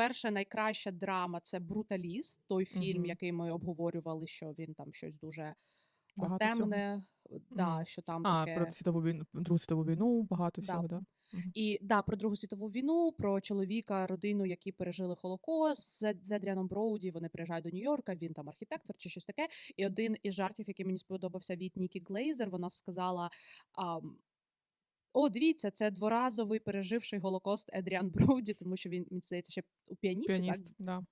по-перше, найкраща драма це Бруталіст, той фільм, Мгм. який ми обговорювали, що він там щось дуже е, Багато всього. темне, да, Мгм. що там А, таке. про світову війну, Другу світову війну, багато Да. всього, да? І да, про Другу світову війну, про чоловіка, родину, які пережили Холокост з, з Едріаном Броуді. Вони приїжджають до Нью-Йорка, він там архітектор чи щось таке. І один із жартів, який мені сподобався від Нікі Глейзер, вона сказала. ам, О, дивіться, це дворазовий переживший Голокост Едріан Броуді, тому що він, мені здається, ще у піаністі. Піаніст, Так? да.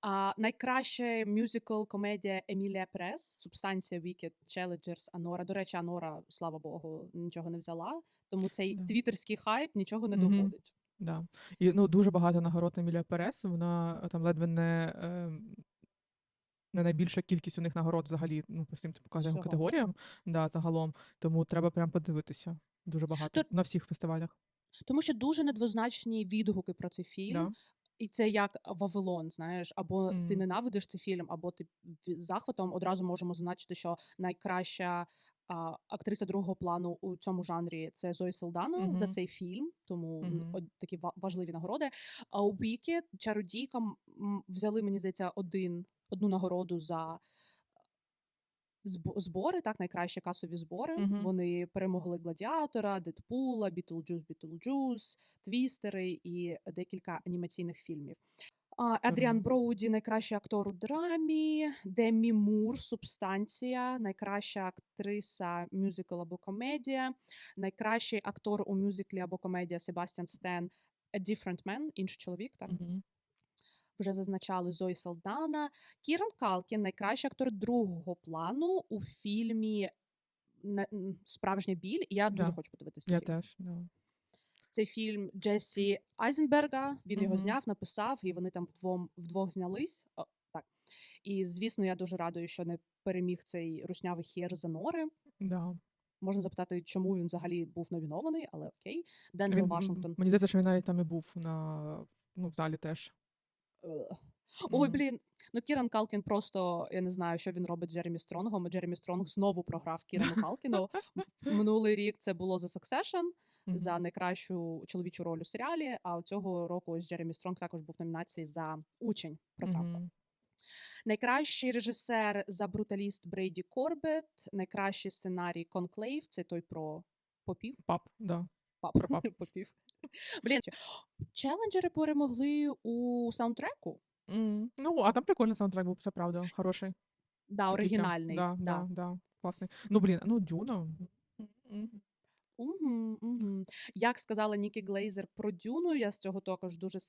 А, найкраще мюзикл комедія Емілія Прес, Субстанція Wicked, Challengers, Анора. До речі, Анора, слава Богу, нічого не взяла, тому цей Да. твіттерський хайп нічого не Мгм. доводить. Да. І ну, дуже багато нагород Емілія Перес. Вона там ледве не, е, не найбільша кількість у них нагород взагалі ну, по всім типу, категоріям- Всього. категоріям да, загалом. Тому треба прям подивитися. Дуже багато То- на всіх фестивалях. Тому що дуже недвозначні відгуки про цей фільм. Да. І це як Вавилон, знаєш, або ти ненавидиш цей фільм, або ти захватом одразу можемо зазначити, що найкраща а, актриса другого плану у цьому жанрі це Зої Селдана Мгм. за цей фільм, тому Мгм. от такі важливі нагороди. А у Вікі чародійка взяли, мені здається, один одну нагороду за. Збори, так, найкращі касові збори. Мгм. Вони перемогли Гладіатора, Дедпула, Бітлджус, Бітлджус, Твістери і декілька анімаційних фільмів. Адріан Броуді, найкращий актор у драмі, Демі Мур, Субстанція, найкраща актриса мюзикл або комедія, найкращий актор у мюзиклі або комедія Себастьян Стен, A Different Man, інший чоловік, так Мгм. Вже зазначали Зої Салдана. Кіран Калкін, найкращий актор другого плану у фільмі Справжня біль. Я дуже Да. хочу подивитися Я фільм. теж. Да. Цей фільм Джесі Айзенберга. Він його зняв, написав, і вони там вдвом вдвох знялись. О, так. І звісно, я дуже радую, що не переміг цей руснявий хір за нори. Да. Можна запитати, чому він взагалі був номінований, але окей. Дензел Вашингтон. мені здається, що він навіть там і був на, ну, в залі теж. Ой, блін. Ну Кіран Калкін просто я не знаю, що він робить з Джеремі Стронгом. Джеремі Стронг знову програв Кірану Калкіну. Минулий рік це було за Succession, за найкращу чоловічу роль у серіалі. А цього року ось Джеремі Стронг також був в номінації за учень програв. Найкращий режисер за бруталіст Брейді Корбет, найкращий сценарій Конклейв, це той про попів. Пап, да. Пап, Про пап. попів. Блін, челенджери перемогли у саундтреку. Mm. Ну, а там прикольний саундтрек був, це правда, хороший. Да, оригінальний. да, да. да, да, класний. Ну, блін, ну Дюна. Угу, угу. Як сказала Нікі Глейзер про Дюну, я з цього також дуже